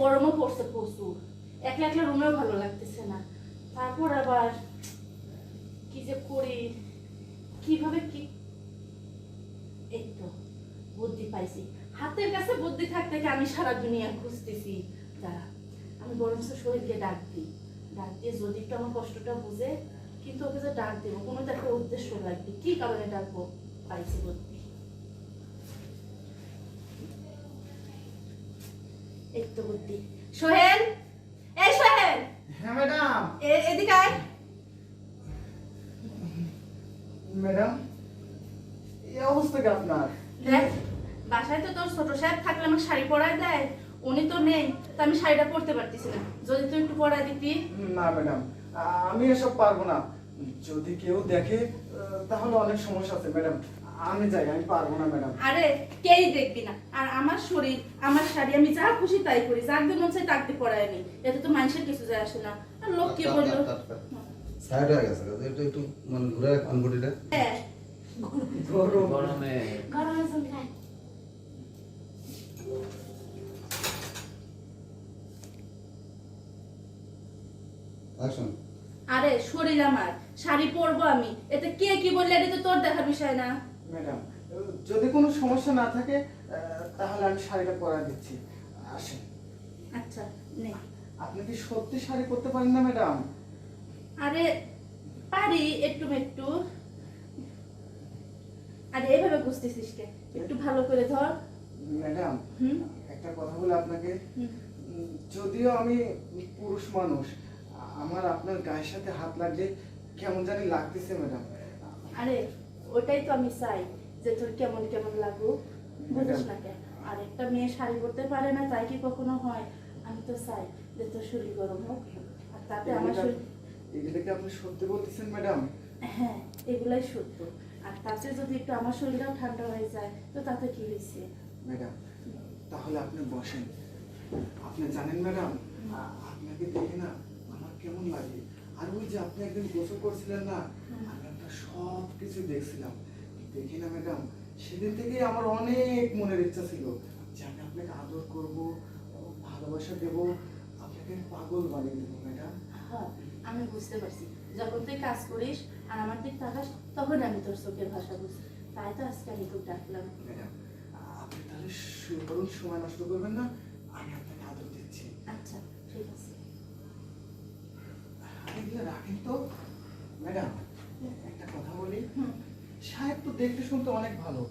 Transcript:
গরমও পড়ছে প্রচুর। একলা একলা রুমেও ভালো লাগতেছে না। তারপর আবার কি যে করি, কীভাবে কি এই তো বুদ্ধি পাইছি। হাতের কাছে বুদ্ধি থাকতে আমি সারা দুনিয়া খুঁজতেছি। দাঁড়া, আমি বরঞ্চ শরীরকে ডাক দিই। ডাক দিয়ে যদি একটু আমার কষ্টটা বুঝে, কিন্তু ওকে যে ডাক দেবো, কোনো তো একটা উদ্দেশ্য লাগবে। কি কারণে ডাকবো? পাইছি বুদ্ধি। এই তো বুদ্ধি। সোহেল? এই সোহেল! হ্যাঁ ম্যাডাম। এদিকে আয়। ম্যাডাম এই অবস্থা কি আপনার? দেখ বাসায় তো তোর ছোট সাহেব থাকলে আমার শাড়ি পরায় দেয়। উনি তো নেই তো আমি শাড়িটা পরতে পারতেছি না। যদি তুই একটু পরায় দিতি। না ম্যাডাম আমি এসব পারব না। যদি কেউ দেখে তাহলে অনেক সমস্যা আছে ম্যাডাম। আমি যাই আমি পারব না ম্যাডাম। আরে কেই দেখবি না? আর আমার শরীর আমার শাড়ি আমি যা খুশি তাই করি। মন চাই নি এতে তো মানুষের কিছু যায় আসে না। আর লোক কি বলল? সাইড হয়ে গেছে একটু একটু মানে ঘুরে রাখ হ্যাঁ। গরম। গরমে। আরে শরীর আমার। শাড়ি পরবো আমি। এতে কে কি বললে? এটা তো তোর দেখার বিষয় না। ম্যাডাম যদি কোনো সমস্যা না থাকে তাহলে আমি শাড়িটা পরা দিচ্ছি। আসেন। আচ্ছা নে আপনি কি সত্যি শাড়ি পরতে পারেন না ম্যাডাম? আরে পারি একটু একটু। আরে এভাবে বুঝতেছিস কে? একটু ভালো করে ধর। ম্যাডাম হুম? একটা কথা বলে আপনাকে। যদিও আমি পুরুষ মানুষ আমার আপনার গায়ের সাথে হাত লাগলে কেমন জানি লাগতেছে ম্যাডাম। আরে ওটাই তো আমি চাই যে তোর কেমন কেমন লাগুক বুঝিস না কেন? আর একটা মেয়ে শাড়ি পরতে পারে না তাই কি কখনো হয়? আমি তো চাই যে তোর শরীর গরম হোক আর তাতে আমার শরীর আপনি সত্যি বলতেছেন ম্যাডাম? হ্যাঁ এগুলাই সত্য। আর তাতে যদি একটু আমার শরীরটাও ঠান্ডা হয়ে যায় তো তাতে কি হয়েছে? ম্যাডাম তাহলে আপনি বসেন। আপনি জানেন ম্যাডাম আপনাকে দেখে না আমার কেমন লাগে। আর ওই যে আপনি একদিন গোসল করছিলেন না সব কিছু দেখছিলাম। দেখি না ম্যাডাম সেদিন থেকেই আমার অনেক মনের ইচ্ছা ছিল। যে আমি আপনাকে আদর করব ভালোবাসা দেব আপনাকে পাগল বানিয়ে দেবো ম্যাডাম। হ্যাঁ আমি বুঝতে পারছি। যখন তুই কাজ করিস আর আমার দিক তাকাস তখন আমি তোর চোখের ভাষা বুঝি তাই তো আজকে আমি তোকে ডাকলাম। ম্যাডাম আপনি তাহলে শুরু করুন সময় নষ্ট করবেন না আমি আপনাকে আদর দিচ্ছি। আচ্ছা ঠিক আছে। এগুলো রাখেন তো। ম্যাডাম একটা কথা বলি? সাহেব তো দেখতে শুনতে অনেক ভালো।